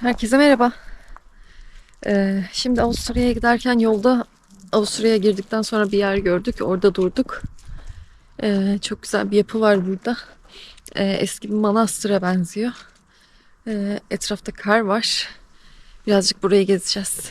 Herkese merhaba. Ee, şimdi Avusturya'ya giderken yolda Avusturya'ya girdikten sonra bir yer gördük. Orada durduk. Ee, çok güzel bir yapı var burada. Ee, eski bir manastıra benziyor. Ee, etrafta kar var. Birazcık burayı gezeceğiz.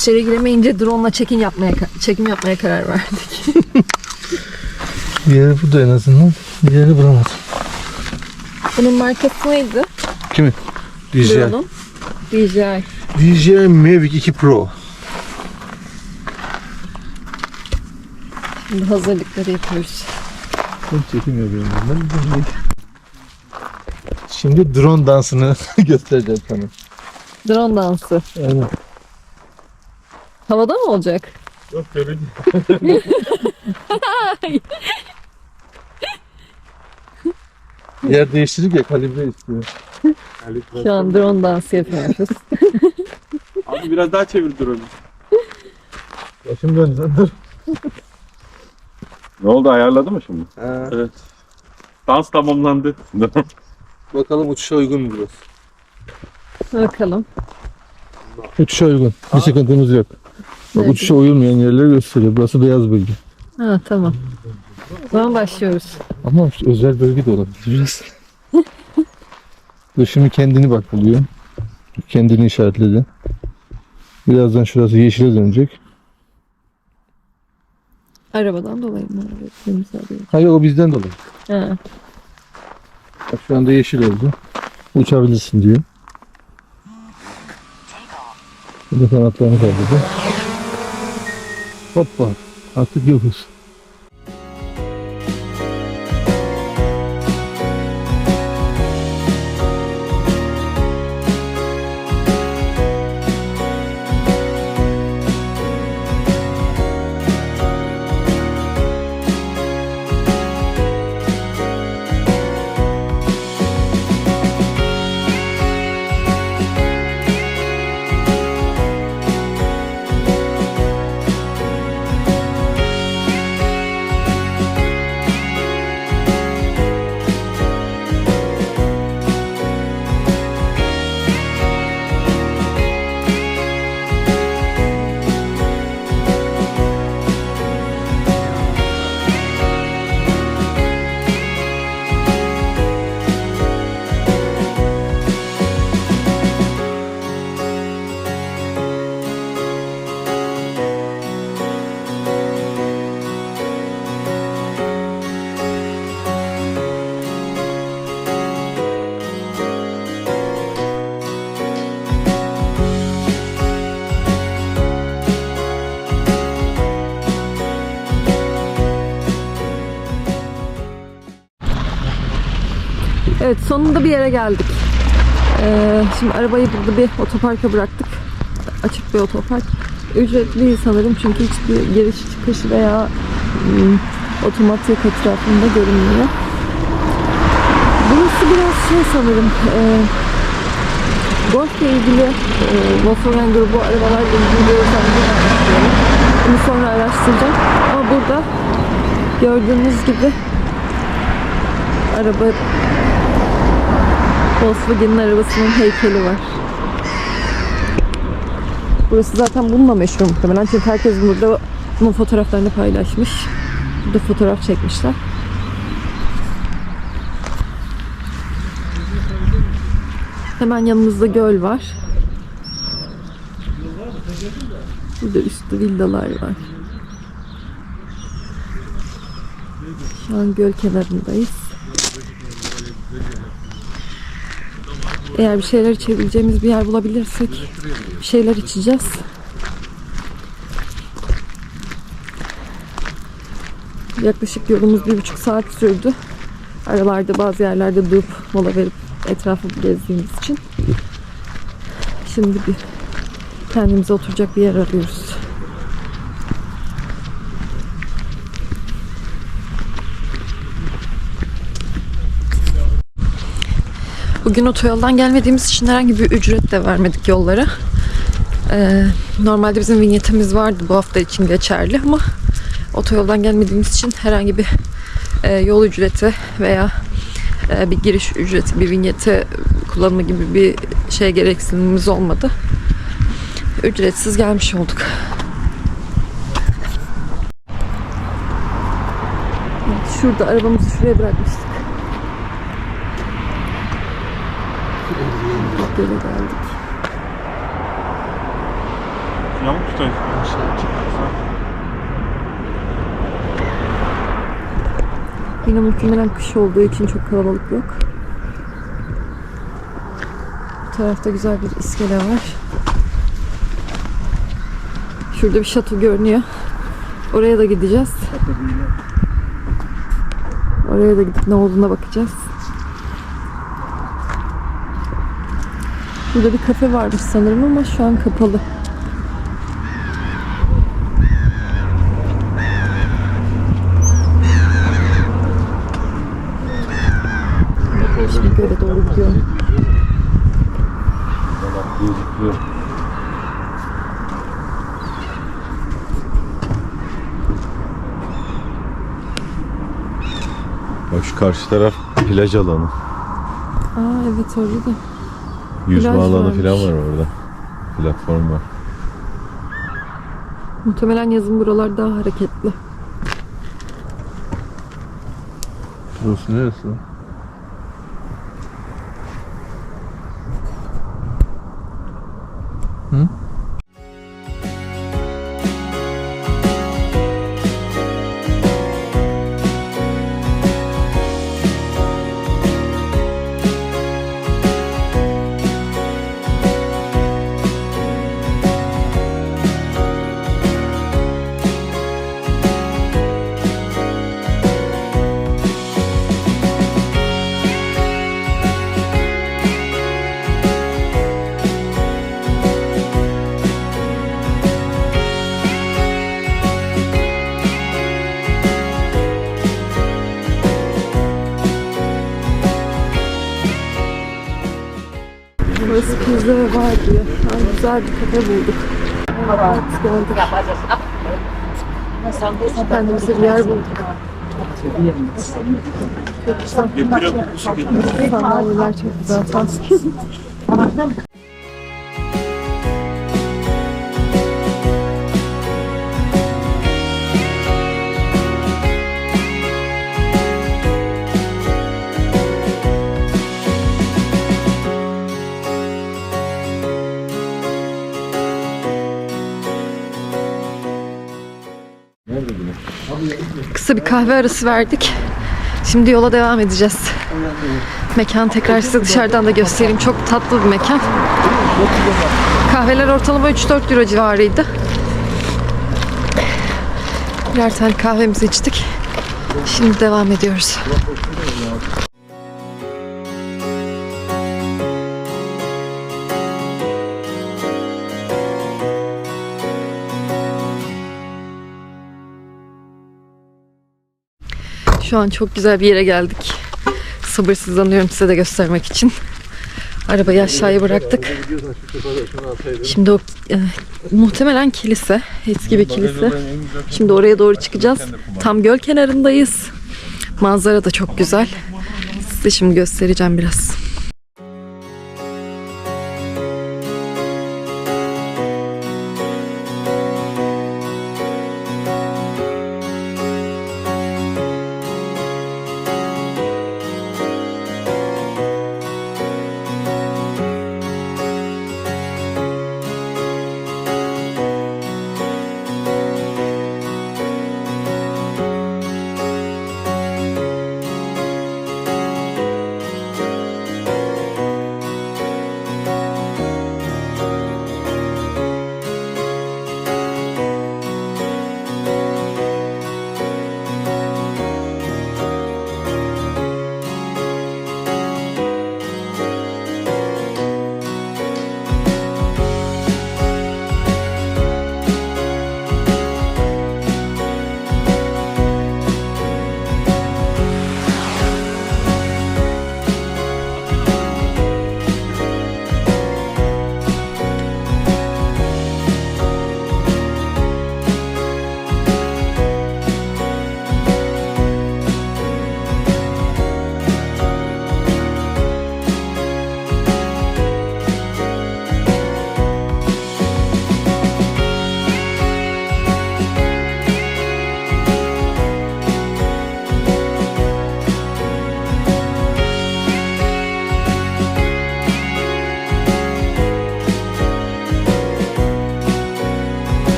İçeri giremeyince drone'la çekim yapmaya çekim yapmaya karar verdik. Diğeri burada en azından. Diğeri bulamadım. Bunun markası neydi? Kimi? DJI. Drone'un. DJI. DJI Mavic 2 Pro. Şimdi hazırlıkları yapıyoruz. Ben çekim yapıyorum ben. Şimdi drone dansını göstereceğim sana. Drone dansı. Aynen. Havada mı olacak? Yok öyle Yer değiştirdik ya kalibre istiyor. Şu an drone dansı yapıyoruz. Abi biraz daha çevir drone'u. Başım döndü lan dur. Ne oldu ayarladı mı şimdi? Ha, Evet. Dans tamamlandı. bakalım uçuşa uygun mu burası? Bakalım. Uçuşa uygun. Bir sıkıntımız yok. Bak Evet. uçuşa uyulmayan yerleri gösteriyor. Burası beyaz bölge. Ha tamam. O zaman başlıyoruz. Ama işte özel bölge de olabilir biraz. Dur şimdi kendini bak buluyor. Kendini işaretledi. Birazdan şurası yeşile dönecek. Arabadan dolayı mı? Temiz arıyor. Hayır o bizden dolayı. Ha. Bak şu anda yeşil oldu. Uçabilirsin diyor. Bu da kanatlarını kaldırdı. Hoppa. Artık yokuz. Sonunda bir yere geldik. Ee, şimdi arabayı burada bir otoparka bıraktık. Açık bir otopark. Ücretli sanırım çünkü hiçbir giriş çıkış veya ım, otomatik etrafında görünmüyor. Burası biraz şey sanırım e, golfle ilgili e, Volkswagen grubu arabalarla ilgili istiyorum. Bunu sonra araştıracağım. Ama burada gördüğünüz gibi araba Volkswagen'in arabasının heykeli var. Burası zaten bununla meşhur muhtemelen. Çünkü herkes burada bunun fotoğraflarını paylaşmış. Burada fotoğraf çekmişler. Hemen yanımızda göl var. Burada üstü villalar var. Şu an göl kenarındayız. Eğer bir şeyler içebileceğimiz bir yer bulabilirsek bir şeyler içeceğiz. Yaklaşık yolumuz bir buçuk saat sürdü. Aralarda bazı yerlerde durup mola verip etrafı gezdiğimiz için. Şimdi bir Kendimize oturacak bir yer arıyoruz. Bugün otoyoldan gelmediğimiz için herhangi bir ücret de vermedik yollara. Ee, normalde bizim vinyetimiz vardı bu hafta için geçerli ama otoyoldan gelmediğimiz için herhangi bir e, yol ücreti veya e, bir giriş ücreti, bir vinyeti kullanma gibi bir şey gereksinimimiz olmadı. Ücretsiz gelmiş olduk. Şurada arabamızı şuraya bırakmıştık. Böyle geldik. Yamuk tutayım. Yine muhtemelen kış olduğu için çok kalabalık yok. Bu tarafta güzel bir iskele var. Şurada bir şato görünüyor. Oraya da gideceğiz. Oraya da gidip ne olduğuna bakacağız. Burada bir kafe varmış sanırım ama şu an kapalı. Şimdi göle doğru gidiyorum. Bak şu karşı taraf plaj alanı. Aa evet orada da. Yüzme Plaj alanı varmış. falan var orada. Platform var. Muhtemelen yazın buralar daha hareketli. Burası neresi? Hı? Diyor. Yani güzel bir kafe bulduk. Evet, geldik. Kendimize bir yer bulduk. Sandalyeler çok güzel. Kahve arası verdik. Şimdi yola devam edeceğiz. Mekan tekrar size dışarıdan da göstereyim. Çok tatlı bir mekan. Kahveler ortalama 3-4 euro civarıydı. Birer tane kahvemizi içtik. Şimdi devam ediyoruz. Şu an çok güzel bir yere geldik. Sabırsızlanıyorum size de göstermek için. Arabayı aşağıya bıraktık. Şimdi o e, muhtemelen kilise. Eski bir kilise. Şimdi oraya doğru çıkacağız. Tam göl kenarındayız. Manzara da çok güzel. Size şimdi göstereceğim biraz.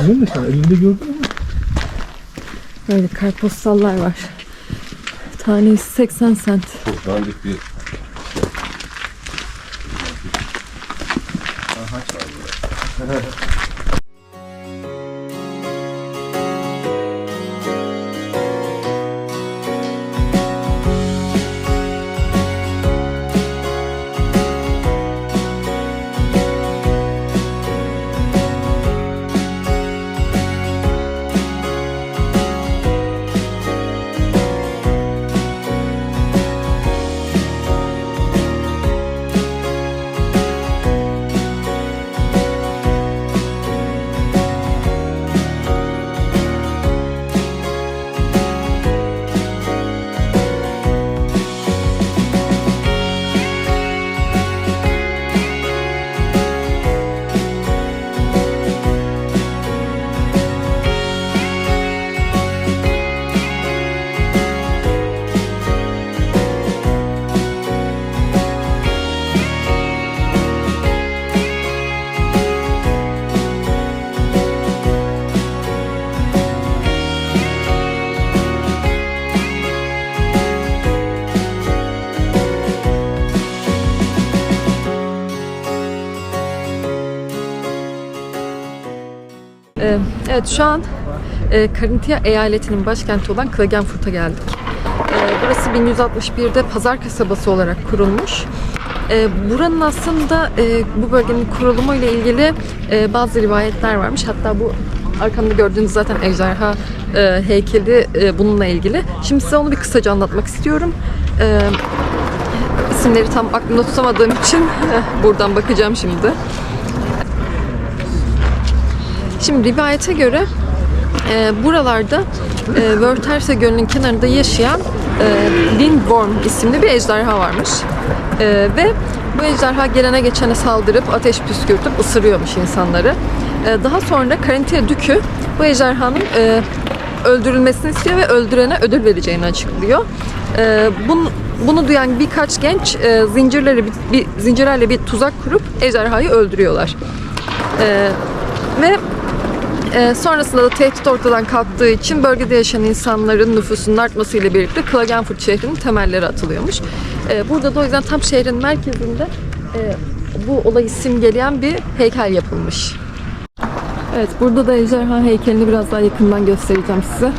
Değil mi sen? Elinde gördün mü? Böyle kartpostallar var. Tanesi 80 sent. Çok dandik bir evet şu an e, Carinthia eyaletinin başkenti olan Klagenfurt'a geldik. Ee, burası 1161'de pazar kasabası olarak kurulmuş. Ee, buranın aslında e, bu bölgenin kurulumu ile ilgili e, bazı rivayetler varmış. Hatta bu arkamda gördüğünüz zaten ejderha e, heykeli e, bununla ilgili. Şimdi size onu bir kısaca anlatmak istiyorum. Ee, isimleri tam aklımda tutamadığım için buradan bakacağım şimdi. Şimdi rivayete göre e, buralarda e, Wörthersee Gölü'nün kenarında yaşayan e, Lindworm isimli bir ejderha varmış. E, ve bu ejderha gelene geçene saldırıp ateş püskürtüp ısırıyormuş insanları. E, daha sonra Carinthia Dükü bu ejderhanın e, öldürülmesini istiyor ve öldürene ödül vereceğini açıklıyor. E, bunu, bunu duyan birkaç genç e, zincirleri bir, bir zincirlerle bir tuzak kurup ejderhayı öldürüyorlar. E, ve ee, sonrasında da tehdit ortadan kalktığı için bölgede yaşayan insanların nüfusunun artmasıyla birlikte Klagenfurt şehrinin temelleri atılıyormuş. Ee, burada da o yüzden tam şehrin merkezinde e, bu olayı simgeleyen bir heykel yapılmış. Evet, burada da ejderha heykelini biraz daha yakından göstereceğim size.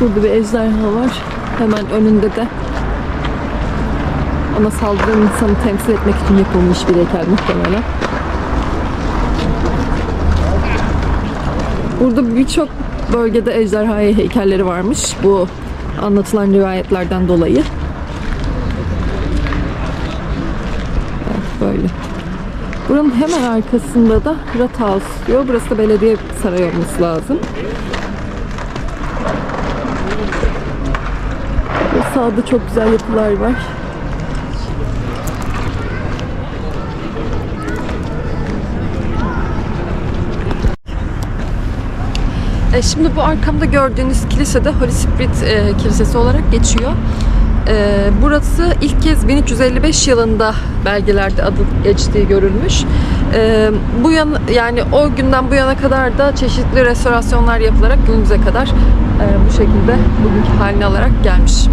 Burada bir ejderha var. Hemen önünde de ona saldıran insanı temsil etmek için yapılmış bir heykel muhtemelen. Burada birçok bölgede ejderha heykelleri varmış bu anlatılan rivayetlerden dolayı. Evet, böyle. Buranın hemen arkasında da Rathaus diyor. Burası da belediye sarayı olması lazım. Ve sağda çok güzel yapılar var. E, Şimdi bu arkamda gördüğünüz kilise de Holy Spirit e, Kilisesi olarak geçiyor. E, burası ilk kez 1355 yılında belgelerde adı geçtiği görülmüş. E, bu yan yani o günden bu yana kadar da çeşitli restorasyonlar yapılarak günümüze kadar e, bu şekilde bugünkü halini alarak gelmiş.